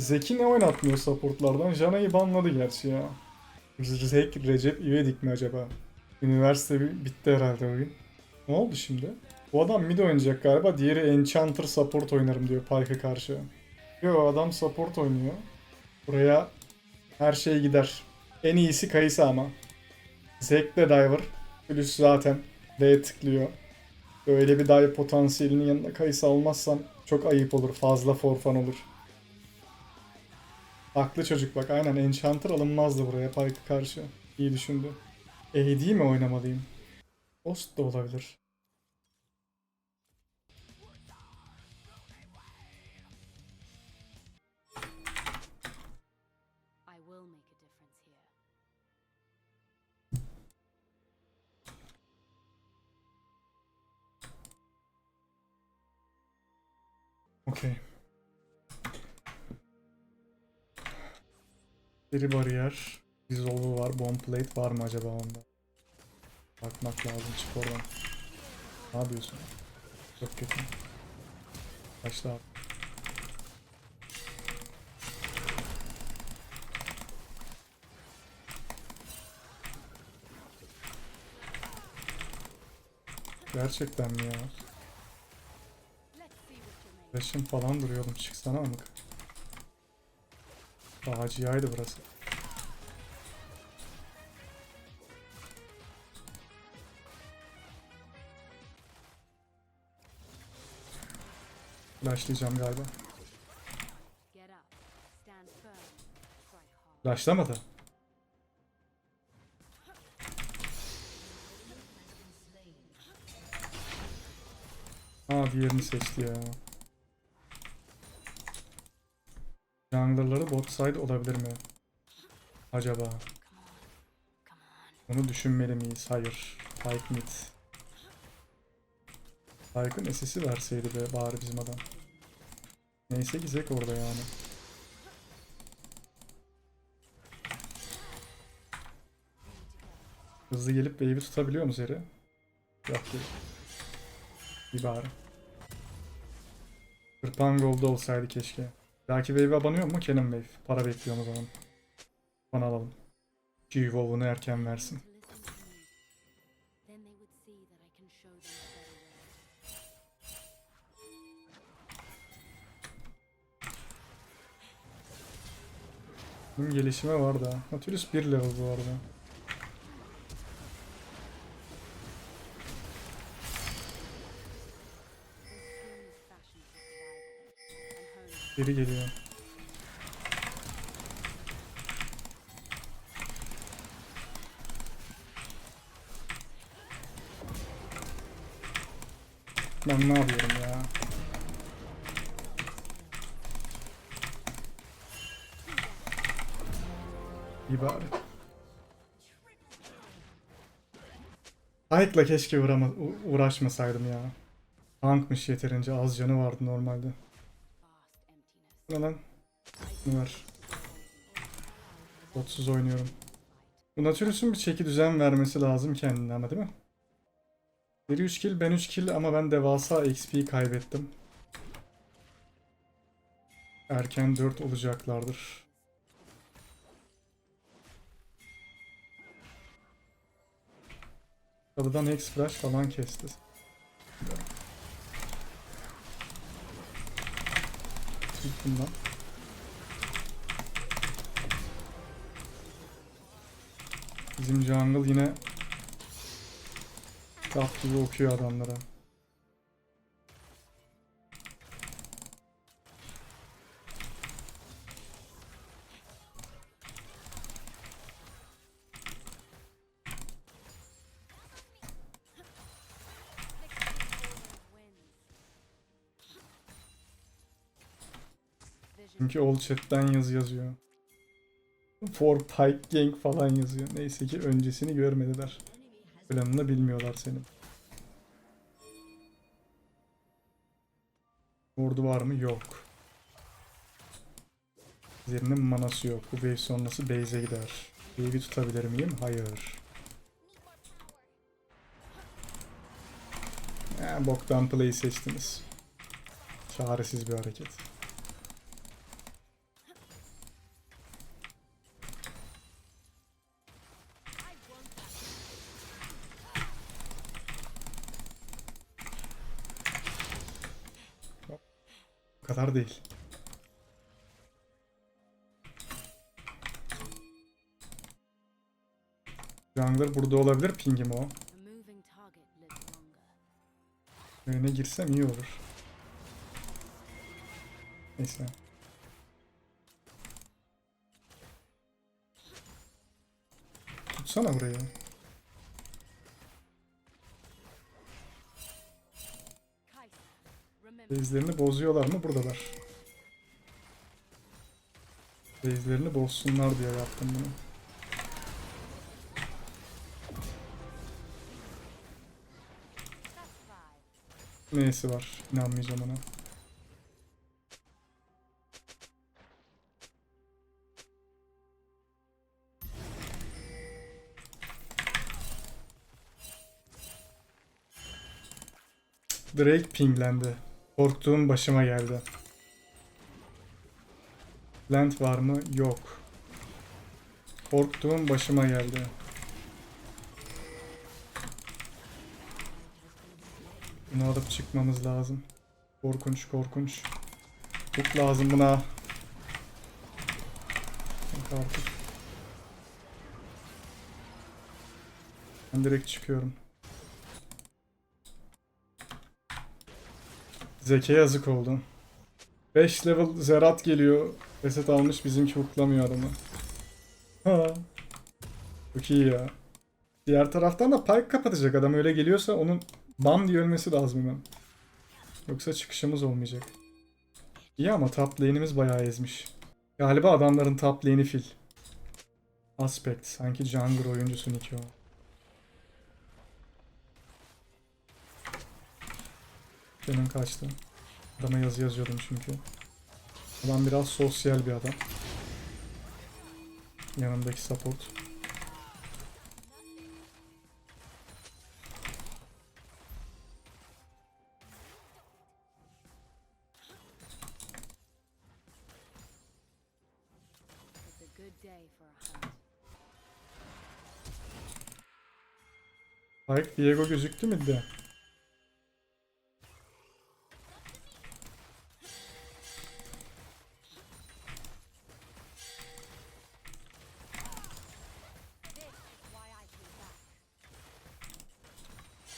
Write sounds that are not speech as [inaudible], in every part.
Zeki ne oynatmıyor supportlardan? Jana'yı banladı gerçi ya. Zek Recep İvedik mi acaba? Üniversite bi- bitti herhalde oyun. Ne oldu şimdi? Bu adam mid oynayacak galiba. Diğeri Enchanter support oynarım diyor Pyke'a karşı. Yo adam support oynuyor. Buraya her şey gider. En iyisi Kayısı ama. Zek de diver. Plus zaten D tıklıyor. Böyle bir dive potansiyelinin yanında Kayısı almazsam çok ayıp olur. Fazla forfan olur. Haklı çocuk bak aynen Enchanter alınmazdı buraya Pyke'a karşı. İyi düşündü. AD mi oynamalıyım? Ghost da olabilir. I Biri bariyer. Dissolve var. Bomb plate var mı acaba onda? Bakmak lazım. Çık oradan. Ne yapıyorsun? Çok kötü. Başla abi. Gerçekten mi ya? Flash'ım falan duruyordum. Çıksana amık. Faciaydı burası. Flashlayacağım galiba. Flashlamadı. Aa diğerini seçti ya. Jungler'ları bot side olabilir mi? Acaba? Bunu düşünmeli miyiz? Hayır. Pyke mid. Pyke'ın SS'i verseydi be bari bizim adam. Neyse ki Zek orada yani. Hızlı gelip wave'i tutabiliyor mu Zeri? Yok değil. İyi bari. Kırpan gold olsaydı keşke. Belki wave'e abanıyor mu? Cannon wave. Para bekliyorum o zaman. Bana alalım. G-Wow'unu erken versin. Gelişime var da. Nautilus 1 level bu arada. Geri geliyor. Ben ne yapıyorum ya? İyi bari. Ayıkla keşke uğraşmasaydım ya. Tankmış yeterince az canı vardı normalde. Ne lan? Var? Botsuz oynuyorum. Bu Nautilus'un bir çeki düzen vermesi lazım kendine ama değil mi? Biri 3 kill, ben 3 kill ama ben devasa XP kaybettim. Erken 4 olacaklardır. Kalıdan Hex Flash falan kesti. Bundan. Bizim jungle yine Kap okuyor adamlara. Çünkü old chat'ten yazı yazıyor. For Pike Gang falan yazıyor. Neyse ki öncesini görmediler. Planını bilmiyorlar senin. Ordu var mı? Yok. Zerinin manası yok. Bu wave sonrası base'e gider. Wave'i tutabilir miyim? Hayır. Eh, boktan play seçtiniz. Çaresiz bir hareket. Kadar değil. Jungler burada olabilir pingim o. Önüne girsem iyi olur. Neyse. Tutsana burayı. Base'lerini bozuyorlar mı? Buradalar. Base'lerini bozsunlar diye yaptım bunu. Neyse var. İnanmayacağım ona. Drake pinglendi. Korktuğum başıma geldi. Plant var mı? Yok. Korktuğum başıma geldi. Bunu alıp çıkmamız lazım. Korkunç korkunç. Çok lazım buna. Artık. Ben direkt çıkıyorum. Zeki yazık oldu. 5 level Zerat geliyor. Reset almış bizimki huklamıyor adamı. Ha. Çok iyi ya. Diğer taraftan da Pyke kapatacak adam öyle geliyorsa onun bam diye ölmesi lazım hemen. Yoksa çıkışımız olmayacak. İyi ama top lane'imiz bayağı ezmiş. Galiba adamların top lane'i fil. Aspect. Sanki jungler oyuncusu Nick Benim kaçtı. Adama yazı yazıyordum çünkü. Adam biraz sosyal bir adam. Yanındaki support. Pyke Diego gözüktü mü de?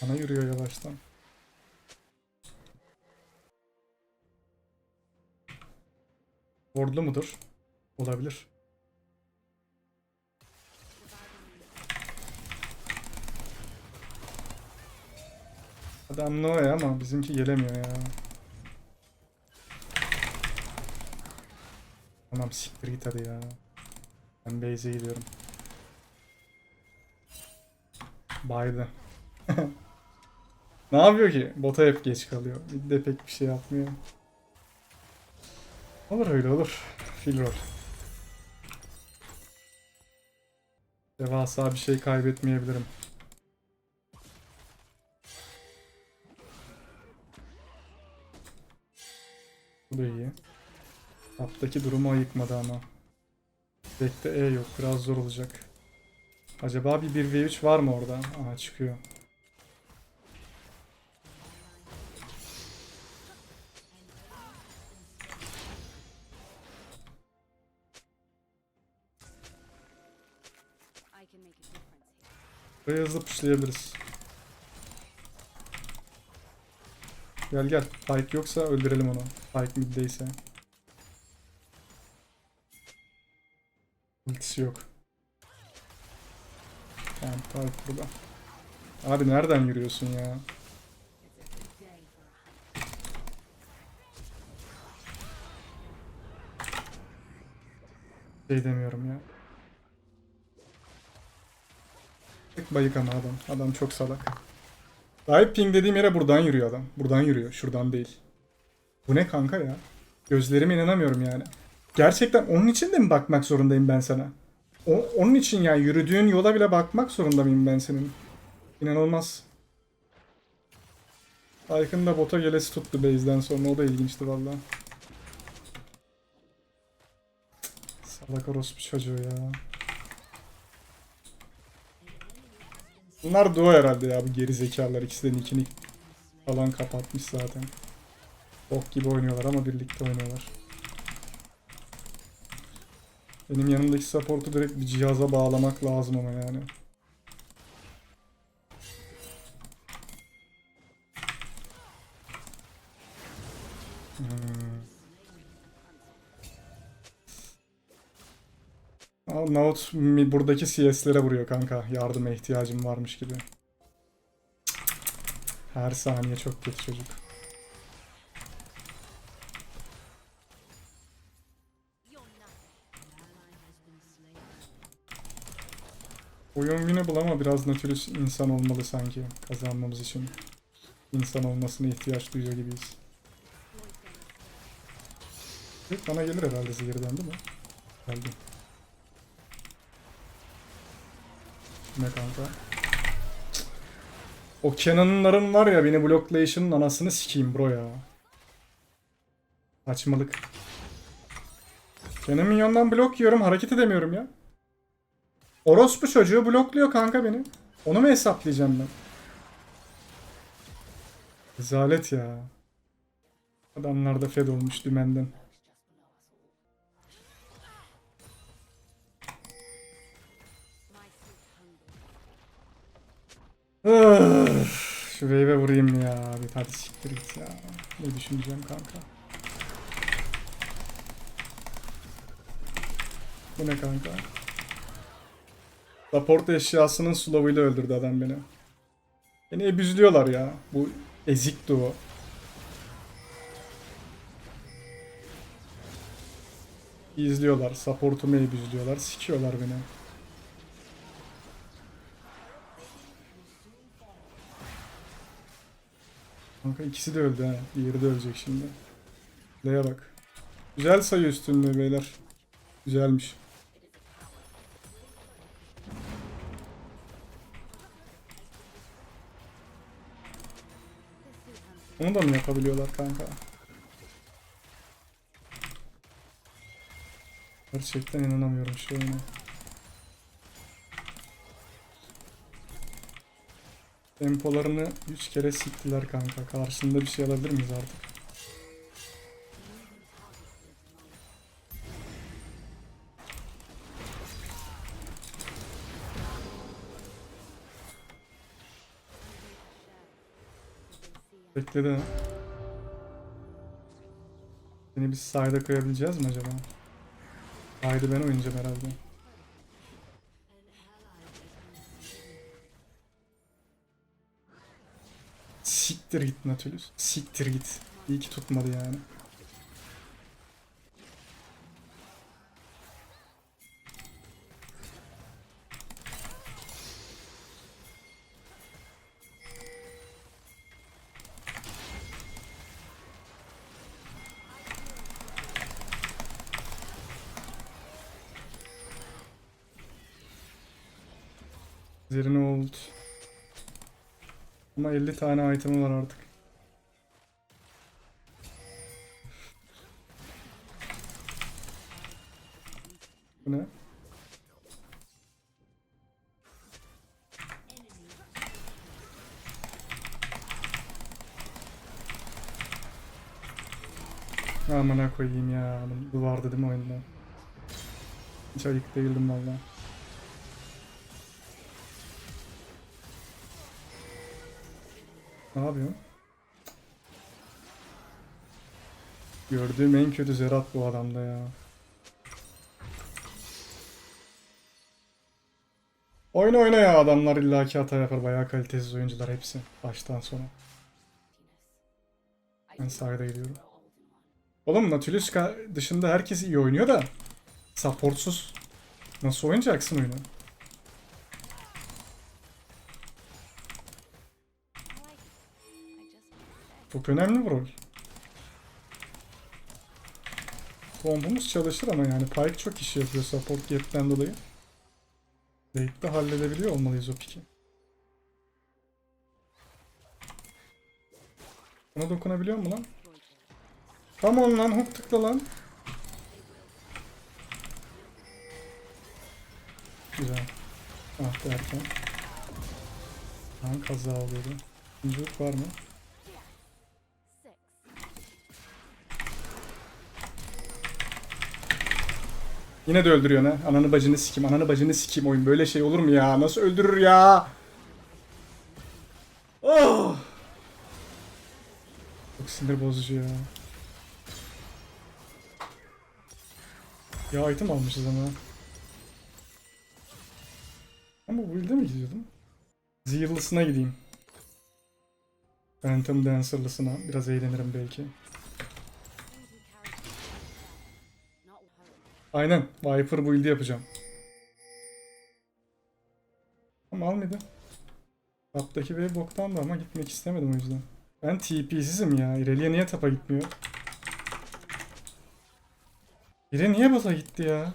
Bana yürüyor yavaştan. Wardlu mudur? Olabilir. Adam Noe ama bizimki gelemiyor ya. Tamam siktir git hadi ya. Ben base'e gidiyorum. Baydı. [laughs] ne yapıyor ki? Bota hep geç kalıyor. Bir de pek bir şey yapmıyor. Olur öyle olur. Fil rol. Devasa bir şey kaybetmeyebilirim. Bu da iyi. Taptaki durumu ayıkmadı ama. Bekte E yok. Biraz zor olacak. Acaba bir 1v3 var mı orada? Aha çıkıyor. Buraya hızlı pushlayabiliriz. Gel gel. Pike yoksa öldürelim onu. Pike middeyse. Ultisi yok. Tamam Pike burada. Abi nereden yürüyorsun ya? Şey demiyorum ya. Tek bayık ama adam. Adam çok salak. Gayet ping dediğim yere buradan yürüyor adam. Buradan yürüyor. Şuradan değil. Bu ne kanka ya? Gözlerime inanamıyorum yani. Gerçekten onun için de mi bakmak zorundayım ben sana? O, onun için yani yürüdüğün yola bile bakmak zorunda mıyım ben senin? İnanılmaz. Aykın da bota gelesi tuttu base'den sonra. O da ilginçti vallahi. Salak orospu çocuğu ya. Bunlar duo herhalde ya bu geri zekalar. İkisi de nickini falan kapatmış zaten. Bok gibi oynuyorlar ama birlikte oynuyorlar. Benim yanımdaki support'u direkt bir cihaza bağlamak lazım ama yani. Mi- buradaki CS'lere vuruyor kanka. Yardıma ihtiyacım varmış gibi. Her saniye çok kötü çocuk. Oyun winnable ama biraz Nautilus insan olmalı sanki kazanmamız için. İnsan olmasına ihtiyaç duyuyor gibiyiz. Evet, bana gelir herhalde zehirden değil mi? Geldi. Ne kanka? O Cannon'ların var ya beni bloklayation'ın anasını sikeyim bro ya. Saçmalık. Cannon minyondan blok yiyorum hareket edemiyorum ya. Orospu çocuğu blokluyor kanka beni. Onu mu hesaplayacağım ben? Rezalet ya. Adamlar da fed olmuş dümenden. Şu wave'e vurayım ya. Bir hadi siktir git ya. Ne düşüneceğim kanka? Bu ne kanka? Support eşyasının slow'uyla öldürdü adam beni. Beni ebüzlüyorlar ya. Bu ezik duo. İzliyorlar. Supportumu ebüzlüyorlar. Sikiyorlar beni. Kanka ikisi de öldü ha. Diğeri de ölecek şimdi. Leya bak. Güzel sayı üstünlüğü beyler. Güzelmiş. Onu da mı yapabiliyorlar kanka? Gerçekten inanamıyorum şu oyuna. Tempolarını 3 kere siktiler kanka. Karşında bir şey alabilir miyiz artık? Bekledi. Seni biz side'a koyabileceğiz mi acaba? Side'ı ben oynayacağım herhalde. Siktir git Nautilus. Siktir git. İyi ki tutmadı yani. Tane item'i var artık. Bu ne? Amına koyayım ya. Bu vardı değil mi oyunda? Hiç ayık değildim valla. Ne yapıyorsun? Gördüğüm en kötü Zerat bu adamda ya. Oyna oyna ya adamlar illaki hata yapar. Bayağı kalitesiz oyuncular hepsi. Baştan sona. Ben sahada gidiyorum. Oğlum Nautilus dışında herkes iyi oynuyor da supportsuz nasıl oynayacaksın oyunu? Çok önemli bir rol. Kombomuz çalışır ama yani Pyke çok iş yapıyor support gap'ten dolayı. Late'de halledebiliyor olmalıyız o piki. Ona dokunabiliyor mu lan? On lan hook tıkla lan. Güzel. Ah derken. Lan kaza oluyordu. Hook var mı? Yine de öldürüyor ne? Ananı bacını sikim, ananı bacını sikim oyun. Böyle şey olur mu ya? Nasıl öldürür ya? Oh! Çok sinir bozucu ya. Ya item almışız ama. Ama bu build'e mi gidiyordum? Zeal'lısına gideyim. Phantom Dancer'lısına. Biraz eğlenirim belki. Aynen. Viper build'i yapacağım. Ama almadı. Taptaki wave boktan da ama gitmek istemedim o yüzden. Ben TP'sizim ya. Irelia niye tapa gitmiyor? Ire niye bota gitti ya?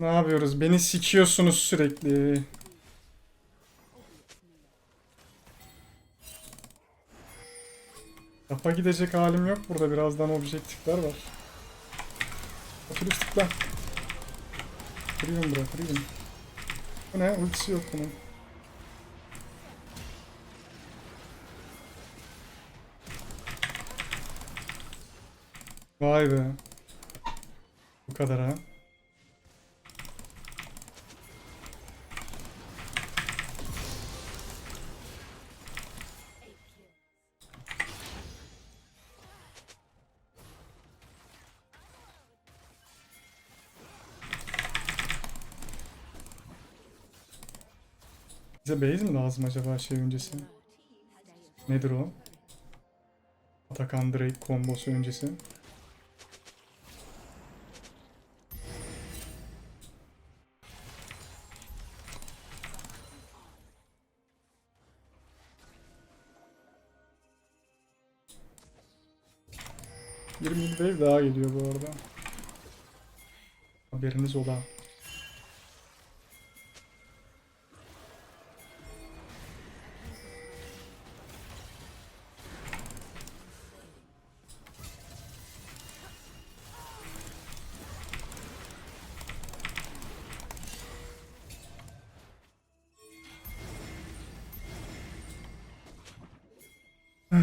Ne yapıyoruz? Beni sikiyorsunuz sürekli. Tapa gidecek halim yok burada. Birazdan objektifler var. Otobüs tıkla. Kırıyorum bırak, kırıyorum. Bu ne? Ultisi yok bunun. Vay be. Bu kadar ha. Bize base mi lazım acaba şey öncesi? Nedir o? Atakan Drake kombosu öncesi. Bir wave daha geliyor bu arada. Haberiniz ola. [sighs]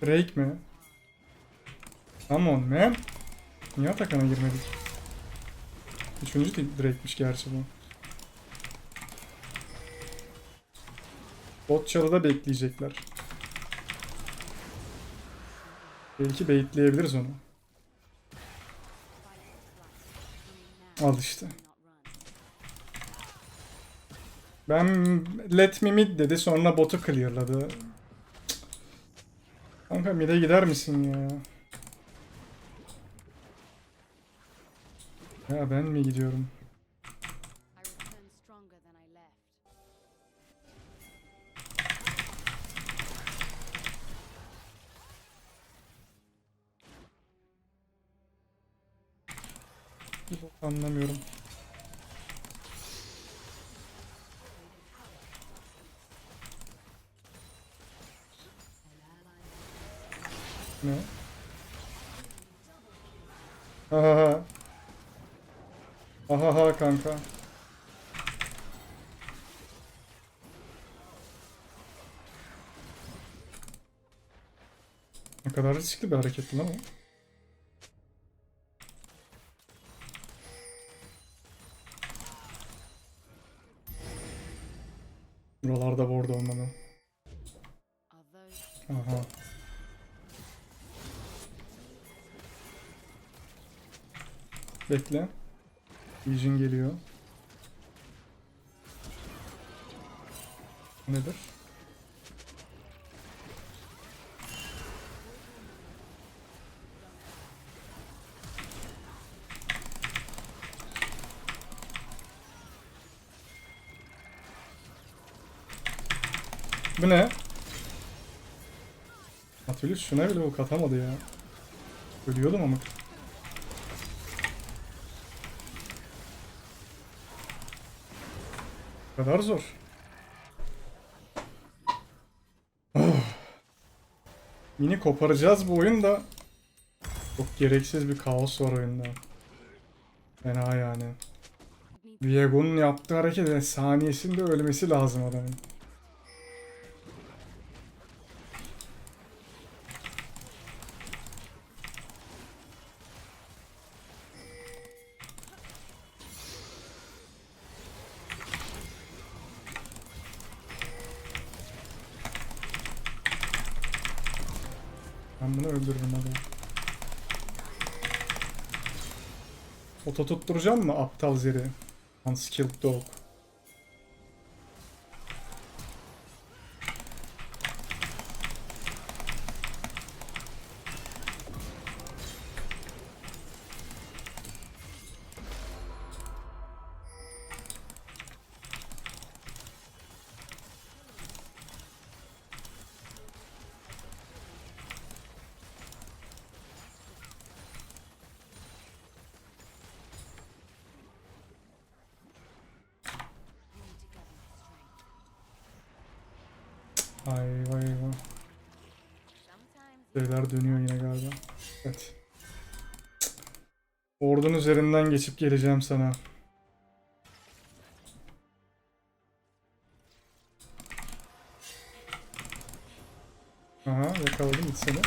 Drake mi? Come on man. Niye Atakan'a girmedik? Üçüncü Drake'miş gerçi bu. Bot çalıda bekleyecekler. Belki baitleyebiliriz onu. Al işte. Ben let me mid dedi sonra botu clearladı. Kanka mid'e gider misin ya? Ya ben mi gidiyorum? I Ne? Ha ha kanka. Ne kadar riskli bir hareket lan o. Buralarda ward olmalı. Bekle. Vision geliyor. Nedir? Bu ne? Atölye şuna bile ok atamadı ya. Ölüyordum ama. Kadar zor. Oh. Yine koparacağız bu oyunda. Çok gereksiz bir kaos var oyunda. Fena yani. Viego'nun yaptığı hareket saniyesinde ölmesi lazım adamın. Öldürürüm hadi. Oto tutturacağım mı aptal zeri? Unskilled dog. Vay. Sometimes Şeyler dönüyor yine galiba. Evet. Ordun üzerinden geçip geleceğim sana. Aha yakaladım seni.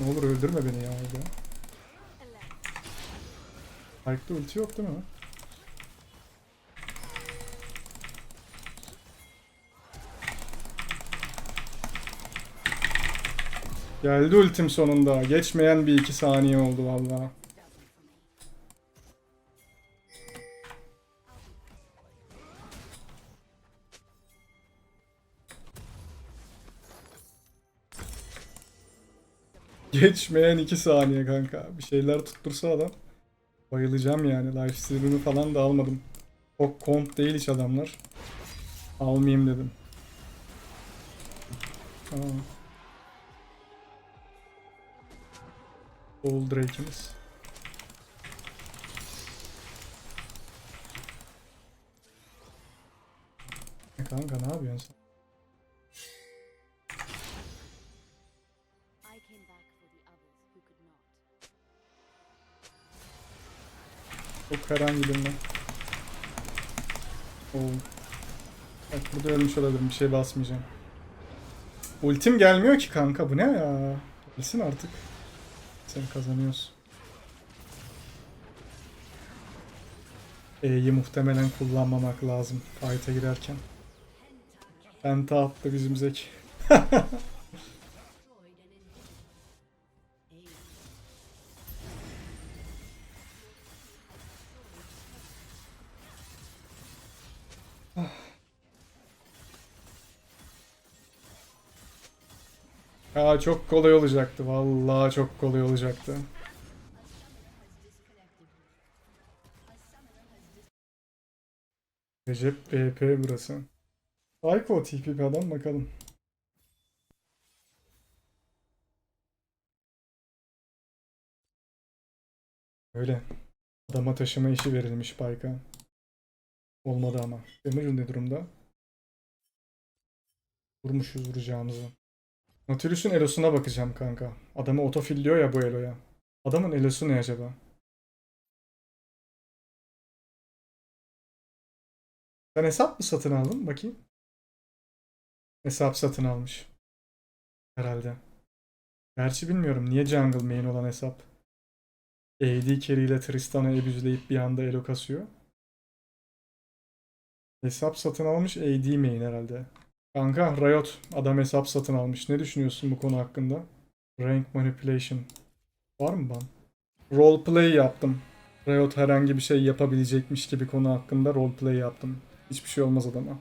Ne olur öldürme beni ya. Ayakta ulti yok değil mi? Geldi ultim sonunda. Geçmeyen bir iki saniye oldu valla. Geçmeyen iki saniye kanka. Bir şeyler tuttursa adam. Bayılacağım yani. Life steal'ını falan da almadım. Çok komp değil hiç adamlar. Almayayım dedim. Tamam. Old Drake'imiz. E Kanka ne yapıyorsun sen? Çok herhangi birine. Oo. Bak burada ölmüş olabilirim. Bir şey basmayacağım. Ultim gelmiyor ki kanka. Bu ne ya? Gelsin artık. Sen kazanıyorsun. E'yi muhtemelen kullanmamak lazım fight'a girerken. Penta attı bizim Zeki. [laughs] Aa çok kolay olacaktı. Vallahi çok kolay olacaktı. Recep BP burası. Psycho tipi bir adam bakalım. Öyle. Adama taşıma işi verilmiş Bayka. Olmadı ama. Demir ne durumda? Vurmuşuz vuracağımızı. Nautilus'un elosuna bakacağım kanka. Adamı otofilliyor ya bu eloya. Adamın elosu ne acaba? Sen hesap mı satın aldın? Bakayım. Hesap satın almış. Herhalde. Gerçi bilmiyorum. Niye jungle main olan hesap? AD carry ile Tristan'ı ebüzleyip bir anda elo kasıyor. Hesap satın almış AD main herhalde. Kanka Riot adam hesap satın almış. Ne düşünüyorsun bu konu hakkında? Rank manipulation. Var mı ban? Roleplay yaptım. Riot herhangi bir şey yapabilecekmiş gibi konu hakkında roleplay yaptım. Hiçbir şey olmaz adama.